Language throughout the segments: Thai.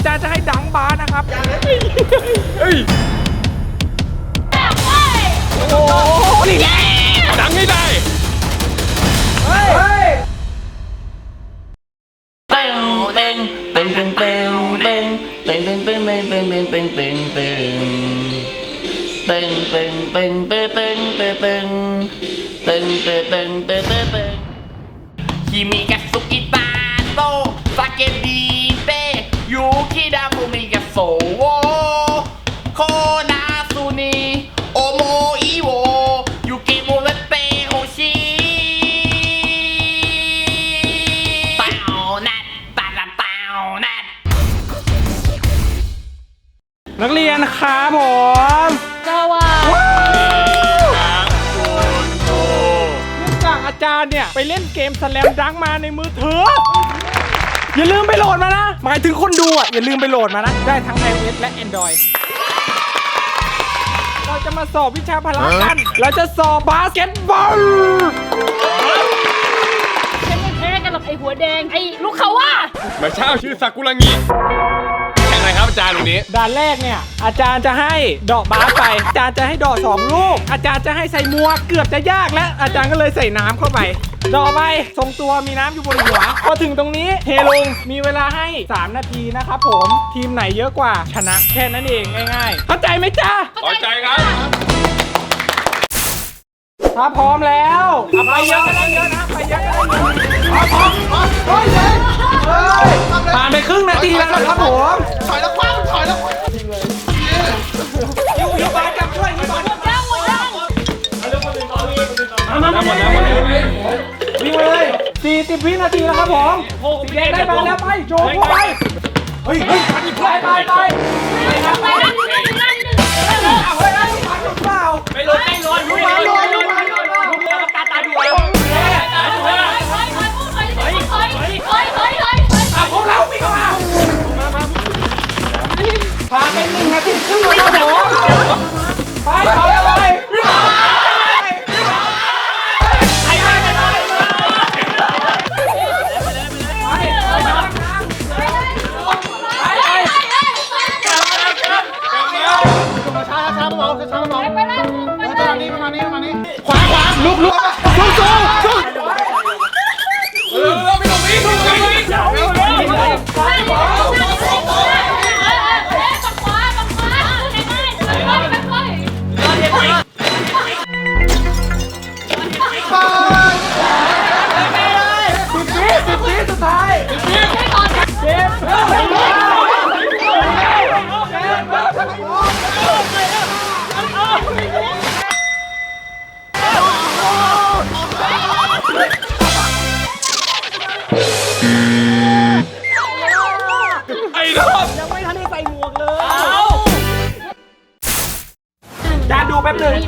อาจารย์จะให้ดังบาสนะครับเฮ้ยโอ้โหนี่แหละดังให้ได้ เฮ้ย เนี่ยไปเล่นเกมสแลมดังมาในมือถือ อย่าลืมไปโหลดมานะ หมายถึงคนดูอะ อย่าลืมไปโหลดมานะ ได้ทั้ง iOS และ Android เราจะมาสอบวิชาพละกัน เราจะสอบบาสเกตบอลฉันไม่แพ้กันหรอกไอ้หัวแดงไอ้ลูกเขาว่ามาเช่าชื่อซากุระงิแข่งอะไรครับอาจารย์วันนี้ ด่านแรกเนี่ย อาจารย์จะให้ดอกบาสไป อาจารย์จะให้ดอกสองลูก อาจารย์จะให้ใส่หมวกเกือบจะยากแล้ว อาจารย์ก็เลยใส่น้ำเข้าไป ดอกไปทรงตัวมีน้ำอยู่บนหัวพอถึงตรงนี้เทลงมีเวลาให้ 3 นาทีนะครับผมทีมไหนเยอะกว่าชนะแค่นั้นเองง่ายๆ เข้าใจไหมจ๊ะพอใจครับถ้าพร้อมแล้วเอาไปเยอะก็ได้เยอะนะไปเยอะก็ได้เยอะผ่านไปครึ่งนาทีแล้วนะครับผมถอยแล้วคว้างถอยแล้วยูยูบาสกับช่วยยูบาสยังหมดยังมามามา 40 วินาทีแล้วครับผมสีแดงได้มาแล้วไปโชว์ไปเฮ้ยเฮ้ยไปไปไปไปไปไปไปนั่งหนึ่งนั่งหนึ่งนั่งหนึ่งเอาเฮ้ยทันหรือเปล่าไม่ลดไม่ลดลูกมาลอยลูกมาลอยลูกมาตาตาดูแล้ว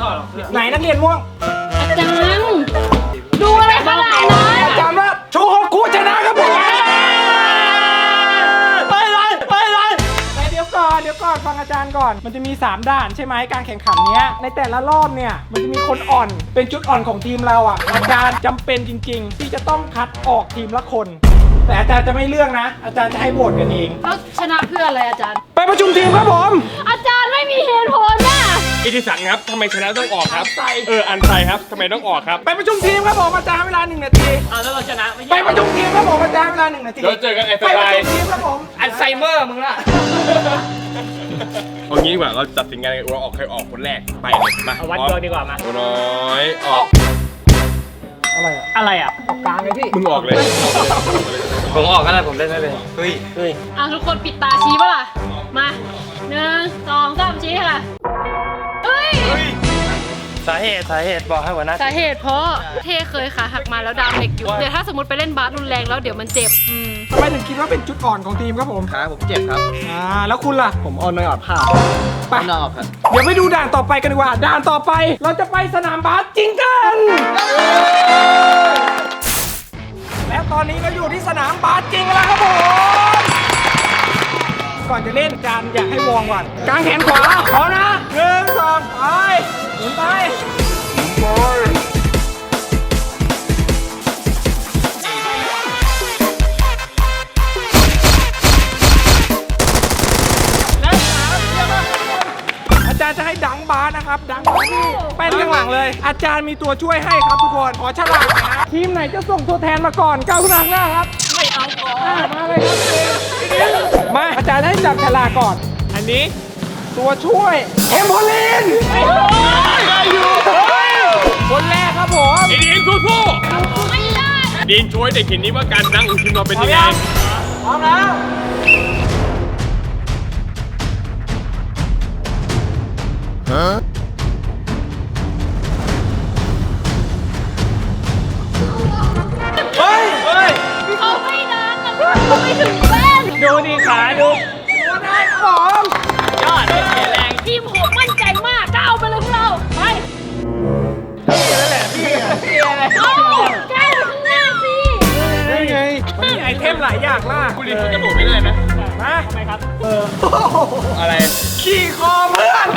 านดูแป๊บหนึงไหนนักเรียนม่วงอาจารย์ดูอะไรขนาดนั้นอาจารย์ว่าโชว์ของกูชนะครับผมไปเลยไปเลยแต่เดี๋ยวก่อนเดี๋ยวก่อนฟังอาจารย์ก่อน มันจะมี 3 ด่านใช่ไหมการแข่งขันเนี้ยในแต่ละรอบเนี่ยมันจะมีคนอ่อนเป็นจุดอ่อนของทีมเราอะอาจารย์จำเป็นจริง ๆ ที่จะต้องคัดออกทีมละคน แต่อาจารย์จะไม่เลือกนะ อาจารย์จะให้โหวตกันเอง แล้วชนะเพื่ออะไรอาจารย์ ไปประชุมทีมครับผม อาจารย์ไม่มีเหตุผลน่ะ อิทธิศักดิ์ครับทำไมชนะต้องออกครับ เออ อันไซครับทำไมต้องออกครับ ไปประชุมทีมครับผมอาจารย์ให้เวลาหนึ่งนาทีเอาแล้วเราชนะไม่ไปใช่ประชุมทีมครับผมอาจารย์ให้เวลาหนึ่งนาทีเดี๋ยวเจอกันไอ้ไปสประกาย ชุมทีมครับผมอัลไซเมอร์มึงล่ะ เอางี้ดีกว่าเราตัดสินกันเลยว่าออกใครออกคนแรก ไปเลยมาเอาวัดดวงดีกว่ามาตัวน้อยออก อะไรอะอะไรอะกลางเลยพี่มึงออกเลยผมออกก็ได้ผมเล่นไม่เป็นเฮ้ยเฮ้ยอะทุกคนปิดตาชี้ป่ะล่ะ มาหนึ่งสองสามชี้ค่ะ เฮ้ยสาเหตุสาเหตุบอกให้หัวหน้า สาเหตุเพราะเทเคยขาหักมาแล้วดามเหล็กอยู่ เดี๋ยวถ้าสมมติไปเล่นบาสรุนแรงแล้วเดี๋ยวมันเจ็บอืมทำไมถึงคิดว่าเป็นจุดอ่อนของทีมครับผมขาผมเจ็บครับอ่าแล้วคุณล่ะ ผมอ่อนไม่ออดผ้าไปนอกครับเดี๋ยวไปดูด่านต่อไปกันดีกว่า ด่านต่อไป เราจะไปสนามบาสจริงกัน และตอนนี้ก็อยู่ที่สนามบาสจริงแล้วครับผม ก่อนจะเล่นจานอยากให้วองก่อนกางแขนขวาขอนะหนึ่งสองไปหมุนไปแวยอาจารย์จะให้ดังบานะครับ ดังบที่แป็นข้างหลังเลย อาจารย์มีตัวช่วยให้ครับทุกคนขอฉลาดนะทีมไหนจะส่งตัวแทนมาก่อนก้าวขึ้นหลังหน้าครับ ม่เอาก่อนมาเลยครับมาอาจารย์ให้จับฉลากก่อน อันนี้ตัวช่วยเอมโพลินได้อยู่คนแรกครับผมดีนสู้ไม่ได้ๆดีนช่วยเด็กเห็นนี้ว่าการนั่งของทีมเราเป็นยังไงพร้อมแล้วเเทมหลายอย่างมากคุณลินเขาจะโดดไม่ได้ไหมมาทำไมครับ เออ อะไร ขี่คอเพื่อน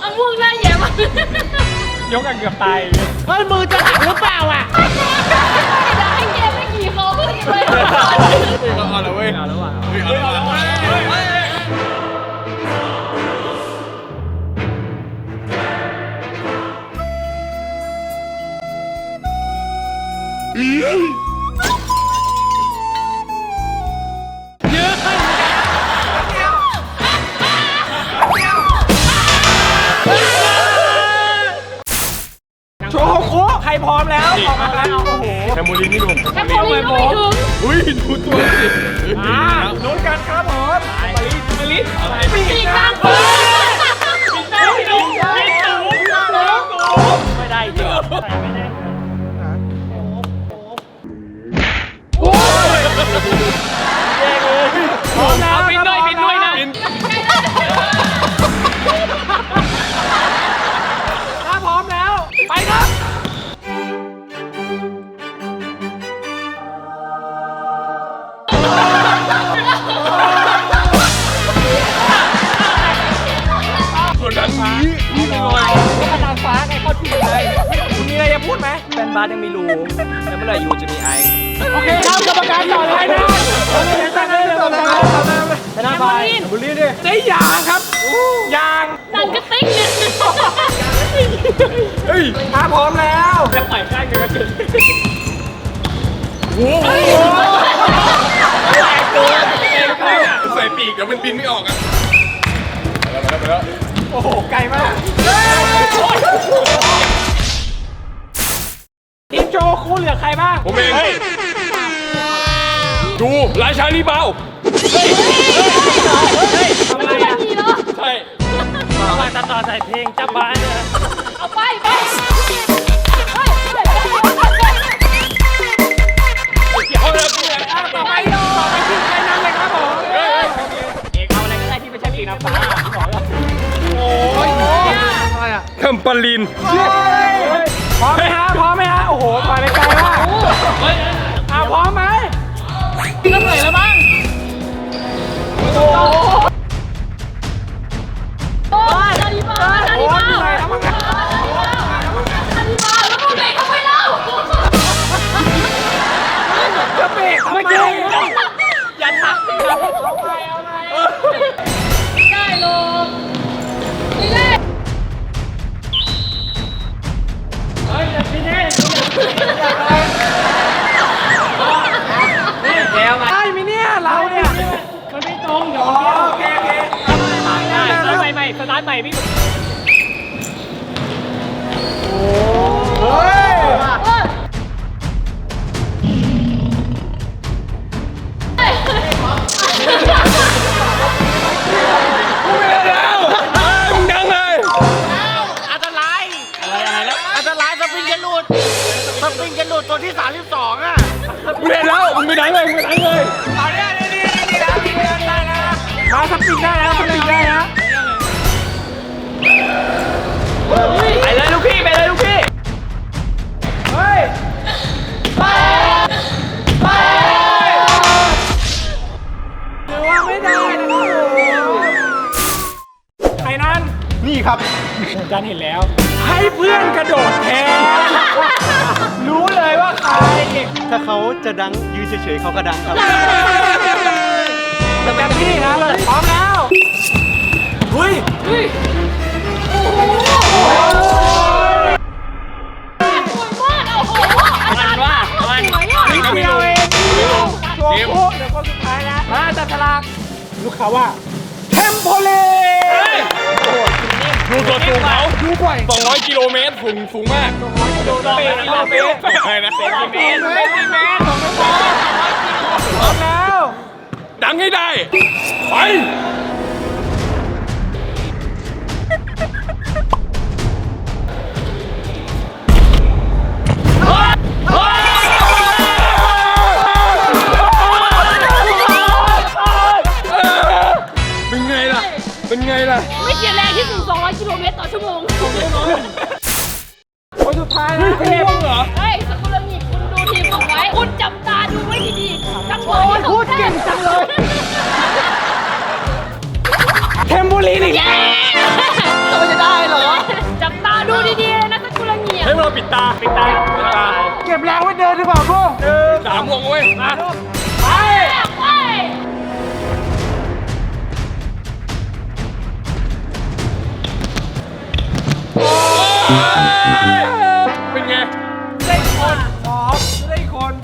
เอาม่วงหน้าแย่มากยกกันเกือบตายเฮ้ยมือจะหักหรือเปล่าอะจะให้เกมไม่กี่คอเพื่อนเลยเอาละเว้ยเอาละว่ะเฮ้ยเอาละว่ะ โชว์โคใครพร้อมแล้วออกมาแล้วโอ้โหแคมโมลินนี่ดูแค่พอลินก็ไม่ถึงอุ้ยดูตัวสิอ่าลุ้นกันครับผมมาลิมาลิปีปีกกกลาลางเปิเปิดดไม่ได้ไม่ได้เจอไยังมีรูแล้วเมื่อไหร่ยูจะมีไอโอเคครับกรรมการต่อเลยนะตั้งเลยต่อเลยต่อเลยไปหน้าไปบุรีดิได้ยางครับยางดันกระติ๊กเนี่ยเฮ้ยถ้าพร้อมแล้วจะปล่อยใกล้กันก็ถึงโอ้โหใส่ปีกเดี๋ยวมันบินไม่ออกอะไปแล้วไปแล้ว ราชาลีเบาทำไรไม่อะมีเหรอใช่มาตัดต่อใส่เพลงจับบ้านเลย เอาไปไปเฮ้ยเฮ้ยเอาเลยกูเลยต่อไปต่อไปทีมใครนำเลยครับผมเอกเอาอะไรก็ได้ที่ไม่ใช่ปีน้ำฟ้าบอกแล้วโอ้ยอะไรอะคำปลินพร้อมไหมฮะพร้อมไหมฮะโอ้โหถอยไปไกลมากอ่าพร้อมไหม แล้วมั้งโาร์ทใหม่พี่โอ้ยเออมึงดังเลยอันตรายอันตรายสปริงจะหลุดสปริงจะหลุดตัวที่ 32 อะ มึงเห็นแล้วมึงไม่ดังเลยมึงไม่ดังเลย จารย์เห็นแล้ว ให้เพื่อนกระโดดแทนรู้เลยว่าใครถ้าเขาจะดังยืนเฉยๆเขาก็ดังครับเต็มที่ครับพร้อมแล้วเฮ้ยเฮ้ยโอ้โหสวยมากโอ้โหอาจารย์ว่าสวยอะนิดเดียวเองโชว์โค้เดี๋ยวคนสุดท้ายนะมาจับฉลากลูกค้าว่าเทมโพเล ดูตัวสูงเขาดูบ่อย200 กิโลเมตรสูงสูงมากโดนเปย์โดนเปย์อะไรนะเมตรเมตรเมตรเมตรสองไม่พอพร้อมแล้วดังให้ได้ ไป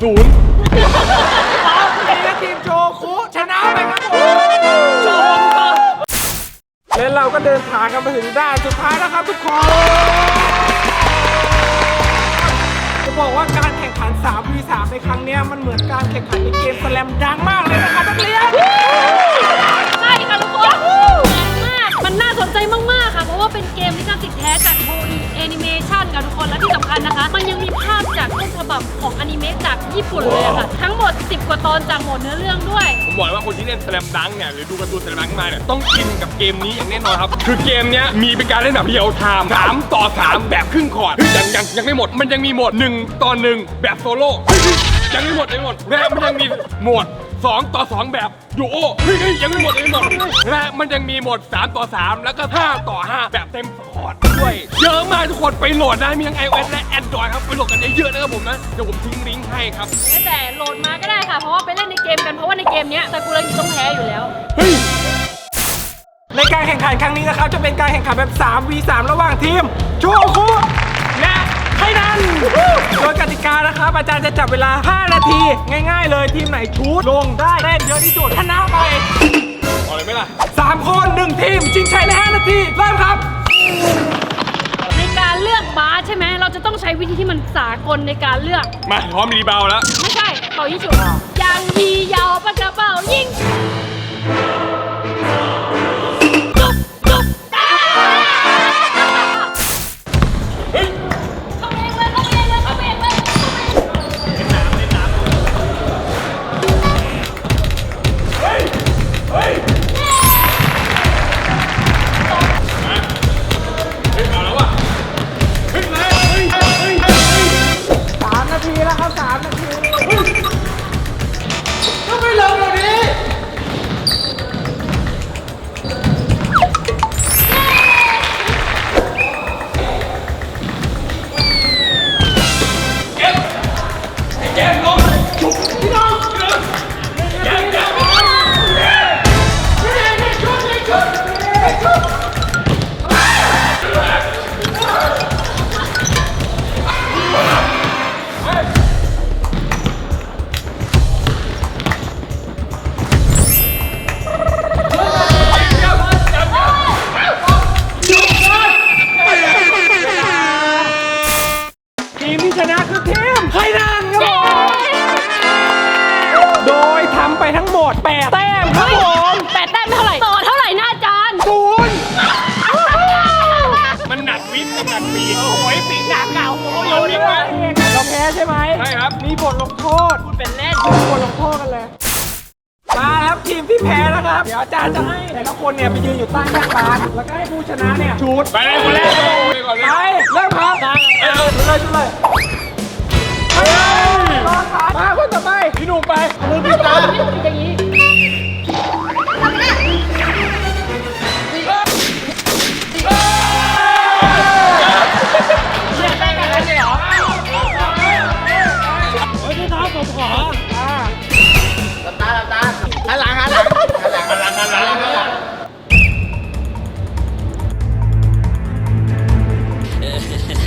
ศูนย์สามทีและทีมโชคุชนะไปครับผมโชคุและเราก็เดินทางกันมาถึงด้านสุดท้ายแล้วครับทุกคน จะบอกว่าการแข่งขัน 3v3 ในครั้งเนี้ยมันเหมือนการแข่งขันในเกมสแลมดังมากเลยนะครับนักเรียน จากต้นฉบับของอนิเมะจากญี่ปุ่นเลยอะค่ะ ทั้งหมด 10 กว่าตอนจากหมดเนื้อเรื่องด้วย ผมบอกเลยว่าคนที่เล่นสแลมดังเนี่ยหรือดูการ์ตูนสแลมดังมาเนี่ยต้องอินกับเกมนี้อย่างแน่นอนครับ คือเกมเนี้ยมีเป็นการเล่นแบบเดียวไทม์สามต่อสามแบบครึ่งคอร์ดเฮ้ยยังยังยังไม่หมดมันยังมีโหมดหนึ่งต่อหนึ่งแบบโซโล่เฮ้ยเฮ้ยยังไม่หมดยังไม่หมดและมันยังมีโหมด สองต่อสองแบบดูโอเฮ้ยเฮ้ยยังไม่หมดยังไม่หมดและมันยังมีโหมดสามต่อสามแล้วก็ห้าต่อห้าแบบเต็มคอร์ดด้วย เยอะมากทุกคนไปโหลดได้มีทั้ง iOS และ Android ครับ ไปโหลดกันเยอะๆนะครับผมนะ เดี๋ยวผมทิ้งลิงก์ให้ครับ แต่โหลดมาก็ได้ค่ะ เพราะว่าไปเล่นในเกมกัน เพราะว่าในเกมเนี้ยซากุระยิต้องแพ้อยู่แล้ว เฮ้ย ในการแข่งขันครั้งนี้นะครับ จะเป็นการแข่งขันแบบ 3v3 ระหว่างทีม โชคุและไท นันโดยกติกานะครับ อาจารย์จะจับเวลา 5 นาที ง่ายๆ เลยทีมไหนชูดลงได้เต้นเยอะที่สุดชนะไปเอาเลยไหมล่ะ3คน1ทีมชิงชัยใน 5 นาที เริ่มครับ ในการเลือกบาสใช่ไหม เราจะต้องใช้วิธีที่มันสากลในการเลือก มาพร้อมรีบาวด์แล้ว ไม่ใช่เป่ายิงฉุบยางยียาวปากกระเป๋ายิง นา นะครับเดี๋ยวอาจารย์จะให้แต่ละคนเนี่ยไปยืนอยู่ใต้แท่งบาสแล้วก็ให้ผู้ชนะเนี่ยชูดไปเลยคนแรกไปก่อนเลยไปเริ่มครับไปเลยไปเลยไปเลยเฮ้ยรอดครับมาคนต่อไปพี่หนุ่มไปมือปิดตาอย่างนี้หันหลังหันหลังหัน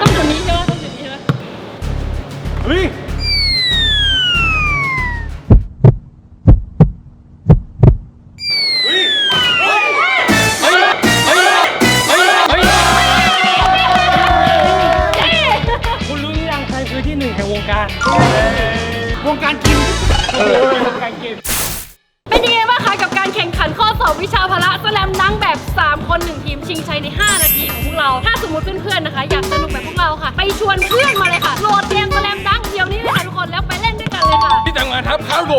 ต้องจุดนี้ใช่ไหมต้องจุดนี้ใช่ไหมเฮ้ย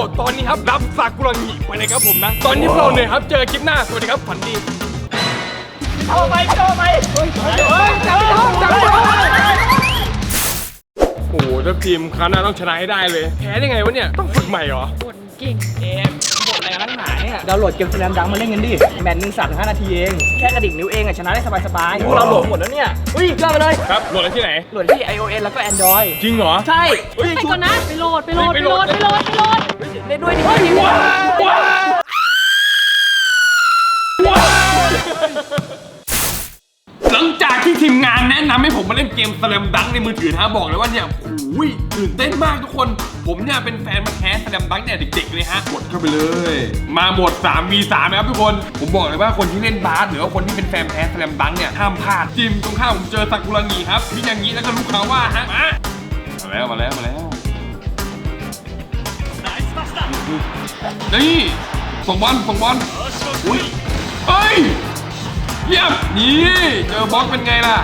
ดตอนนี้ครับรับซากุระงิไปเลยครับผมนะ ตอนนี้พวกเราเนี่ยครับ เจอคลิปหน้า สวัสดีครับ ฝันดี เอาไปเอาไปเฮ้ยเฮ้ยจับไม่ต้องจับไม่ต้องโอ้โหถ้าทีมคราวหน้าต้องชนะให้ได้เลย แพ้ได้ไงวะเนี่ย ต้องฝึกใหม่เหรอ คนเก่งเอม ดาวน์โหลดเกมสแลมดังมาเล่นกันดิ แมตช์หนึ่งสามถึงห้านาทีเอง แค่กระดิ่งนิ้วเองอะชนะได้สบายๆพวกเราโหลดหมดแล้วเนี่ยอุ้ยยอดไปเลย ครับโหลดได้ที่ไหน โหลดที่ iOS แล้วก็ Android จริงเหรอ ใช่ไปก่อนนะ ไปโหลด ไปโหลด ไปโหลด ไปโหลด ไปโหลด เล่นด้วยดิ เล่นเกมสแลมดังในมือถือนะฮะบอกเลยว่าเนี่ยโอ้ยตื่นเต้นมากทุกคน ผมเนี่ยเป็นแฟนมาแคสสแลมดังเนี่ยเด็กๆเลยฮะกดเข้าไปเลย มาหมด 3v3 นะครับทุกคน ผมบอกเลยว่าคนที่เล่นบาสหรือว่าคนที่เป็นแฟนแคสสแลมดังเนี่ยห้ามพลาดจิมตรงข้ามผมเจอซากุระงีครับพี่อย่างนี้แล้วก็ลูกค้าว่าฮะมามาแล้วมาแล้วมาแล้วนี่ส่งบอลส่งบอลอุ้ยเอ้ยเยี่ยมนี่เจอบล็อกเป็นไงล่ะ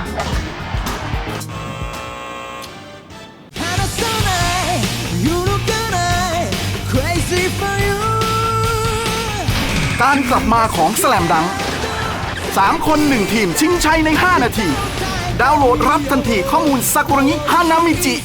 การกลับมาของสลมดัง 3 คน 1 ทีมชิงชัยใน 5 นาที ดาวน์โหลดรับทันทีข้อมูลซากุระงิฮานามิจิ